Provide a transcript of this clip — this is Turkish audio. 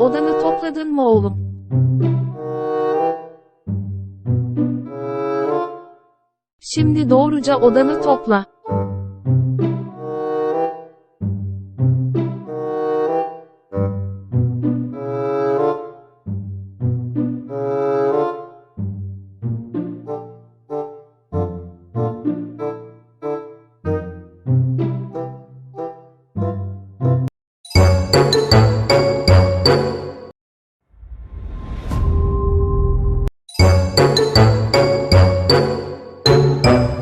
Odanı topladın mı oğlum? Şimdi doğruca odanı topla. thank you.